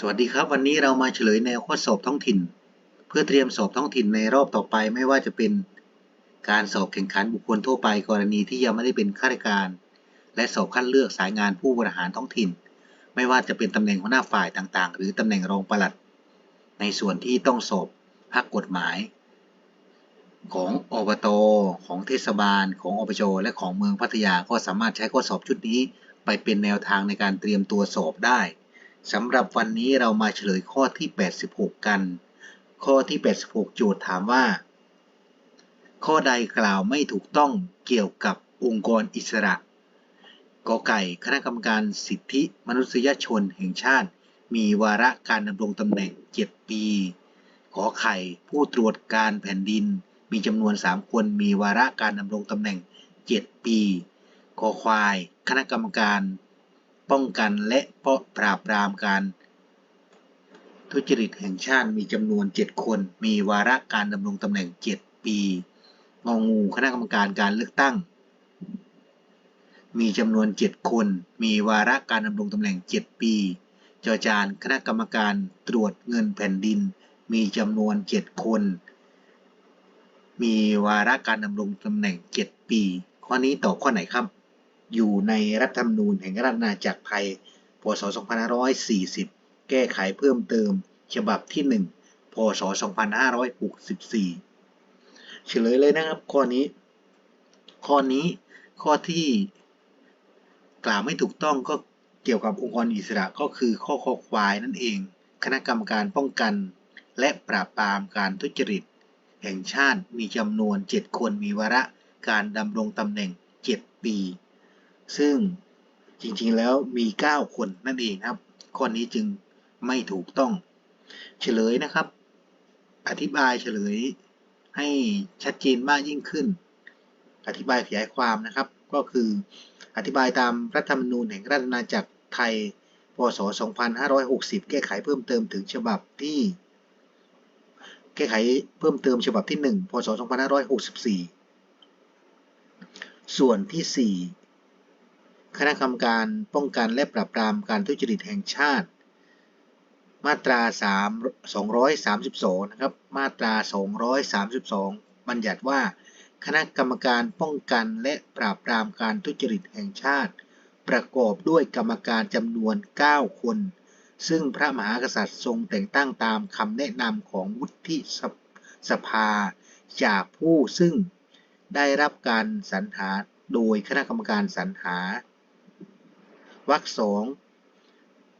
สวัสดีครับ วันนี้เรามาเฉลยแนวข้อสอบท้องถิ่น เพื่อเตรียมสอบท้องถิ่นในรอบต่อไปไม่ว่าจะเป็นการสอบแข่งขันบุคคลทั่วไปกรณีที่ยังไม่ได้เป็นข้าราชการ และสอบคัดเลือกสายงานผู้บริหารท้องถิ่น ไม่ว่าจะเป็นตำแหน่งหัวหน้าฝ่ายต่างๆ หรือตำแหน่งรองปลัด ในส่วนที่ต้องสอบภาคกฎหมาย ของอบตของเทศบาล ของอบจและของเมืองพัทยาก็สามารถใช้ข้อสอบชุดนี้ ไปเป็นแนวทางในการเตรียมตัวสอบได้ สำหรับวันนี้เรามาเฉลยข้อที่ 86 กัน ข้อที่ 86 โจทย์ถามว่า ข้อใดกล่าวไม่ถูกต้องเกี่ยวกับองค์กรอิสระกอไก่คณะกรรมการสิทธิมนุษยชนแห่งชาติ มีวาระการดำรงตำแหน่ง 7 ปี ขอไข่ผู้ตรวจการแผ่นดิน มีจำนวน 3 คน มีวาระการดำรงตำแหน่ง 7 ปี คอควาย คณะกรรมการ ป้องกันและปราบปรามการทุจริตแห่งชาติมีจำนวน 7 คน มีวาระการดำรงตำแหน่ง 7 ปีงองูคณะกรรมการการเลือกตั้ง มีจำนวน 7 คน มีวาระการดำรงตำแหน่ง 7 ปีจอจานคณะกรรมการตรวจเงินแผ่นดิน มีจำนวน 7 คน มีวาระการดำรงตำแหน่ง 7 ปี ข้อนี้ตอบข้อไหนครับ อยู่ในรัฐธรรมนูญแห่งราชอาณาจักรไทย พศ 2540 แก้ไขเพิ่มเติม ฉบับที่ 1 พศ 2564 เฉลยเลยนะครับ ข้อนี้ ข้อนี้ข้อที่กล่าวไม่ถูกต้องก็เกี่ยวกับองค์กรอิสระก็คือข้อคอควายนั่นเอง คณะกรรมการป้องกัน และปราบปรามการทุจริต แห่งชาติมีจำนวน 7 คนมีวาระการดำรงตำแหน่ง 7 ปี ซึ่งจริงๆแล้วมี 9 คนนั่นเองครับข้อนี้จึงไม่ถูกต้อง เฉลยนะครับ อธิบายเฉลยให้ชัดเจนมากยิ่งขึ้น อธิบายขยายความนะครับ ก็คืออธิบายตามรัฐธรรมนูญแห่งราชอาณาจักรไทย พศ 2560 แก้ไขเพิ่มเติมถึงฉบับที่ แก้ไขเพิ่มเติมฉบับที่ 1 พศ 2564 ส่วนที่ 4 คณะกรรมการป้องกันและปราบปรามการทุจริตแห่งชาติ มาตรา 3 232 นะครับ มาตรา 232 บัญญัติว่า คณะกรรมการป้องกันและปราบปรามการทุจริตแห่งชาติ ประกอบด้วยกรรมการจำนวน 9 คน ซึ่งพระมหากษัตริย์ทรงแต่งตั้งตามคำแนะนำของวุฒิสภา จากผู้ซึ่งได้รับการสรรหาโดยคณะกรรมการสรรหา วรรคสอง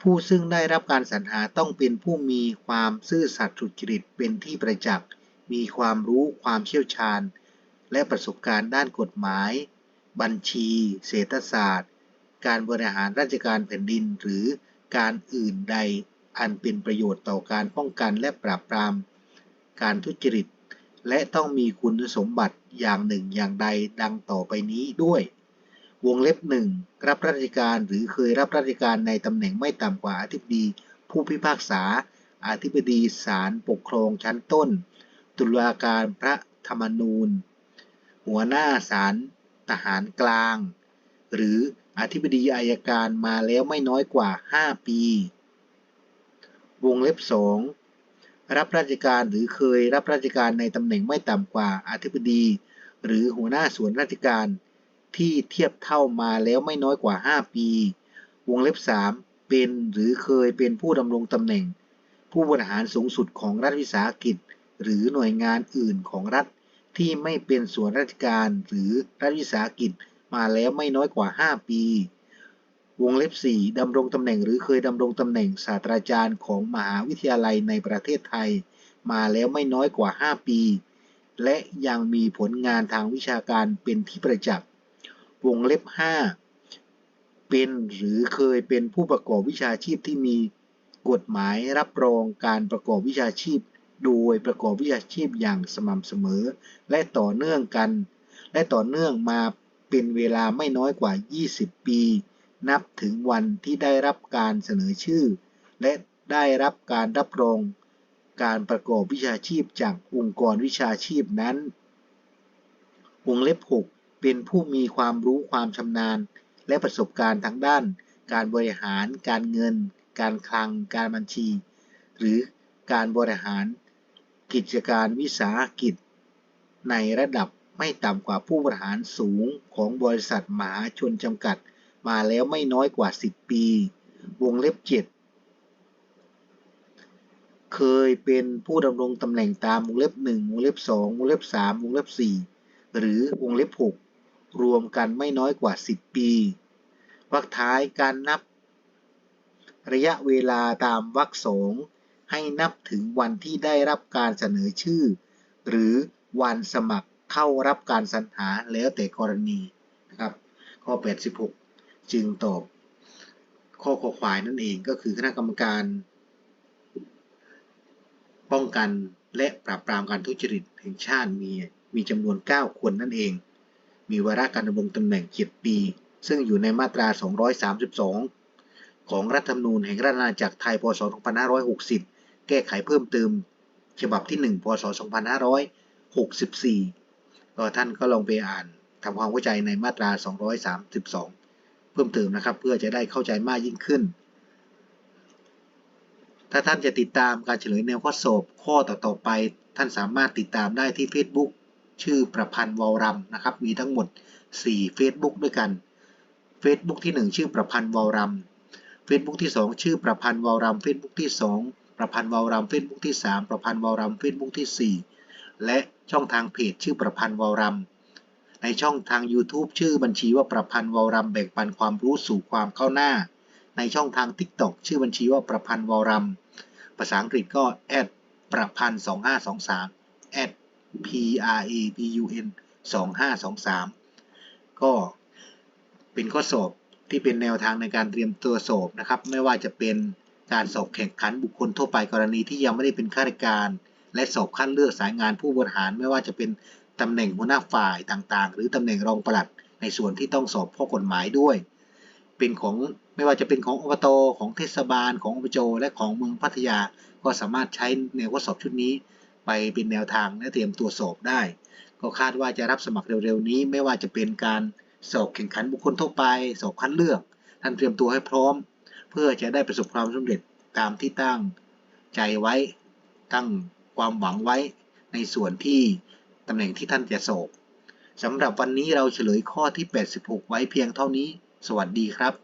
ผู้ซึ่งได้รับการสรรหาต้องเป็นผู้มีความซื่อสัตย์สุจริตเป็นที่ประจักษ์ มีความรู้ความเชี่ยวชาญ และประสบการณ์ด้านกฎหมาย บัญชี เศรษฐศาสตร์ การบริหารราชการแผ่นดินหรือการอื่นใดอันเป็นประโยชน์ต่อการป้องกันและปราบปราม การทุจริต และต้องมีคุณสมบัติอย่างหนึ่งอย่างใดดังต่อไปนี้ด้วย วงเล็บหนึ่งรับราชการหรือเคยรับราชการในตำแหน่งไม่ต่ำกว่าอธิบดีผู้พิพากษา อธิบดีศาลปกครองชั้นต้น ตุลาการพระธรรมนูญ หัวหน้าศาลทหารกลาง หรืออธิบดีอายการมาแล้วไม่น้อยกว่า 5 ปี วงเล็บ2รับราชการหรือเคยรับราชการในตำแหน่งไม่ต่ำกว่าอธิบดี หรือหัวหน้าส่วนราชการ ที่เทียบเท่ามาแล้วไม่น้อยกว่า 5 ปี วงเล็บ 3 เป็นหรือเคยเป็นผู้ดำรงตำแหน่ง ผู้บริหารสูงสุดของรัฐวิสาหกิจ หรือหน่วยงานอื่นของรัฐที่ไม่เป็นส่วนราชการหรือรัฐวิสาหกิจมาแล้วไม่น้อยกว่า 5 ปี วงเล็บ 4ดำรงตำแหน่งหรือเคยดำรงตำแหน่งศาสตราจารย์ของมหาวิทยาลัยในประเทศไทย มาแล้วไม่น้อยกว่า 5 ปี และยังมีผลงานทางวิชาการเป็นที่ประจักษ์ วงเล็บ 5 เป็นหรือเคยเป็นผู้ประกอบวิชาชีพที่มีกฎหมายรับรองการประกอบวิชาชีพ โดยประกอบวิชาชีพอย่างสม่ำเสมอ และต่อเนื่องกัน และต่อเนื่องมาเป็นเวลาไม่น้อยกว่า 20 ปี นับถึงวันที่ได้รับการเสนอชื่อ และได้รับการรับรองการประกอบวิชาชีพจากองค์กรวิชาชีพนั้น วงเล็บ 6 เป็นผู้มีความรู้ความชำนาญ และประสบการณ์ทางด้าน การบริหาร การเงิน การคลัง การบัญชี หรือการบริหาร กิจการวิสาหกิจ ในระดับไม่ต่ำกว่าผู้บริหารสูงของบริษัทมหาชนจำกัด มาแล้วไม่น้อยกว่า 10 ปี วงเล็บ 7 เคยเป็นผู้ดำรงตำแหน่งตามวงเล็บ 1 วงเล็บ 2 วงเล็บ 3 วงเล็บ 4 หรือวงเล็บ 6 รวมกันไม่น้อยกว่า 10 ปี วรรคท้ายการนับ ระยะเวลาตามวรรคสองให้นับถึงวันที่ได้รับการเสนอชื่อ หรือวันสมัครเข้ารับการสรรหาแล้วแต่กรณีนะครับ ข้อ 86 จึงตอบข้อขอควายนั่นเองก็คือคณะกรรมการ ป้องกันและปราบปรามการทุจริตแห่งชาติมีมีจำนวน 9 คนนั่นเอง มีวาระการดำรงตำแหน่ง 7 ปี ซึ่งอยู่ในมาตรา 232 ของรัฐธรรมนูญแห่งราชอาณาจักรไทย พศ 2560 แก้ไขเพิ่มเติม ฉบับที่ 1 พศ 2564 ก็ท่านก็ลองไปอ่านทำความเข้าใจในมาตรา 232 เพิ่มเติมนะครับ เพื่อจะได้เข้าใจมากยิ่งขึ้น ถ้าท่านจะติดตามการเฉลยแนวข้อสอบข้อต่อๆไป ท่านสามารถติดตามได้ที่ Facebook ชื่อประพันธ์วอลรัมนะครับ มีทั้งหมด 4 Facebook ด้วยกัน Facebook ที่ 1 ชื่อประพันธ์วอลรัม Facebook ที่ 2 ชื่อประพันธ์วอลรัม Facebook ที่ 2 ประพันธ์วอลรัม Facebook ที่ 3 ประพันธ์วอลรัม Facebook ที่ 4 และช่องทางเพจชื่อประพันธ์วอลรัม ในช่องทาง YouTube ชื่อบัญชีว่าประพันธ์วอลรัมแบ่งปันความรู้สู่ความก้าหน้า ในช่องทาง TikTok ชื่อบัญชีว่าประพันธ์วอลรัม ภาษาอังกฤษก็ประพันธ์2523 p r a p u n 2523 ก็เป็นข้อสอบที่เป็นแนวทางในการเตรียมตัวสอบนะครับ ไม่ว่าจะเป็นการสอบแข่งขันบุคคลทั่วไปกรณีที่ยังไม่ได้เป็นข้าราชการ และสอบคัดเลือกสายงานผู้บริหาร ไม่ว่าจะเป็นตำแหน่งหัวหน้าฝ่ายต่างๆ หรือตำแหน่งรองปลัด ในส่วนที่ต้องสอบข้อกฎหมายด้วย เป็นของไม่ว่าจะเป็นของอบตของเทศบาลของอบจและของเมืองพัทยา ก็สามารถใช้แนวข้อสอบชุดนี้ ไปเป็นแนวทางและเตรียมตัวสอบได้ ก็คาดว่าจะรับสมัครเร็วๆนี้ไม่ว่าจะเป็นการสอบแข่งขันบุคคลทั่วไป สอบคัดเลือก ท่านเตรียมตัวให้พร้อม เพื่อจะได้ประสบความสำเร็จตามที่ตั้งใจไว้ ตั้งความหวังไว้ในส่วนที่ตำแหน่งที่ท่านจะสอบสำหรับวันนี้เราเฉลยข้อที่ 86 ไว้เพียงเท่านี้ สวัสดีครับ